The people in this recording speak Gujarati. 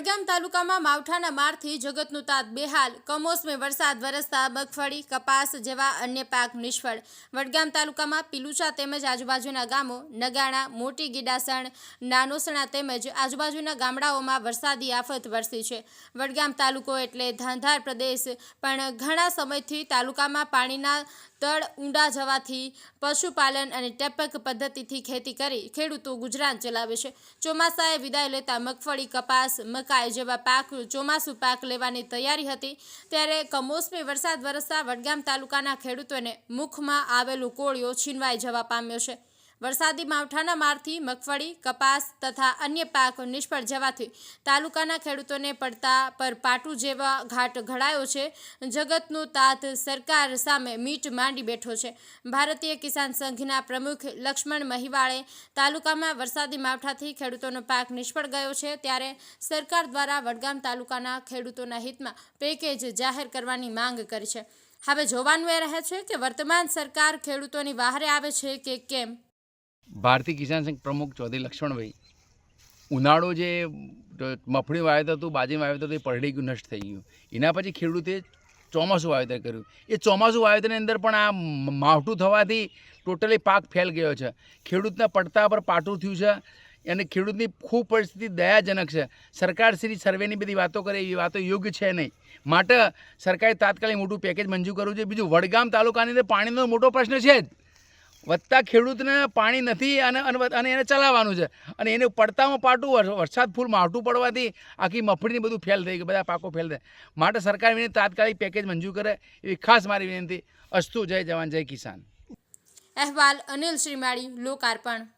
તાલુકામાં માવઠાના મારથી જગતનું તાત બેહાલ. કમોસમે વરસાદ, વરસતા મગફળી કપાસ જેવા અન્ય પાક નિષ્ફળ. વડગામ તાલુકામાં પીલુચા તેમજ આજુબાજુના ગામો, નગાણા, મોટી ગીડાસણ, નાનોસણા તેમજ આજુબાજુના ગામડાઓમાં વરસાદી આફત વરસી છે. વડગામ તાલુકો એટલે ધાંધાર પ્રદેશ, પણ ઘણા સમયથી તાલુકામાં પાણીના તળ ઊંડા જવાથી પશુપાલન અને ટેપક પદ્ધતિથી ખેતી કરી ખેડૂતો ગુજરાન ચલાવે છે. ચોમાસાએ વિદાય લેતા મગફળી, કપાસ મકાઈ જેવા પાક, ચોમાસું પાક લેવાની તૈયારી હતી, ત્યારે કમોસમી વરસાદ વરસતા વડગામ તાલુકાના ખેડૂતોને મુખમાં આવેલું કોળિયો છીનવાઈ જવા પામ્યો છે. વરસાદી માવઠાના મારથી મગફળી, કપાસ તથા અન્ય પાક નિષ્ફળ જવાથી તાલુકાના ખેડૂતોને પડતા પર પાટું જેવા ઘાટ ઘડાયો છે. જગતનું તાત સરકાર સામે મીટ માંડી બેઠો છે. ભારતીય કિસાન સંઘના પ્રમુખ લક્ષ્મણ મહિવાળે તાલુકામાં વરસાદી માવઠાથી ખેડૂતોનો પાક નિષ્ફળ ગયો છે ત્યારે સરકાર દ્વારા વડગામ તાલુકાના ખેડૂતોના હિતમાં પેકેજ જાહેર કરવાની માંગ કરી છે. હવે જોવાનું એ રહે છે કે વર્તમાન સરકાર ખેડૂતોની વહારે આવે છે કે કેમ? ભારતીય કિસાન સંઘ પ્રમુખ ચૌધરી લક્ષ્મણભાઈ, ઉનાળો જે મફળી વાવેતર હતું બાજરી વાવેતર હતું, એ પલળી ગયું, નષ્ટ થઈ ગયું. એના પછી ખેડૂતે ચોમાસું વાવેતર કર્યું. એ ચોમાસું વાવેતરની અંદર પણ આ માવઠું થવાથી ટોટલી પાક ફેલ ગયો છે. ખેડૂતના પડતા પર પાટું થયું છે અને ખેડૂતની ખૂબ પરિસ્થિતિ દયાજનક છે. સરકાર શ્રી સર્વેની બધી વાતો કરે એ વાતો યોગ્ય છે નહીં. માટે સરકારે તાત્કાલિક મોટું પેકેજ મંજૂર કરવું છે બીજું વડગામ તાલુકાની અંદર પાણીનો મોટો પ્રશ્ન છે જ. વધતા ખેડૂતને પાણી નથી અને અને એને ચલાવવાનું છે. અને એને પડતામાં પાટું વર- વરસાદ ફૂલ માવઠું પડવાથી આખી મફળીની બધું ફેલ થઈ ગયું બધા પાકો ફેલ થાય. માટે સરકાર વિનંતી, તાત્કાલિક પેકેજ મંજૂર કરે એવી ખાસ મારી વિનંતી. અસ્તુ, જય જવાન, જય કિસાન. અહેવાલ અનિલ શ્રીમાળી, લોકાર્પણ.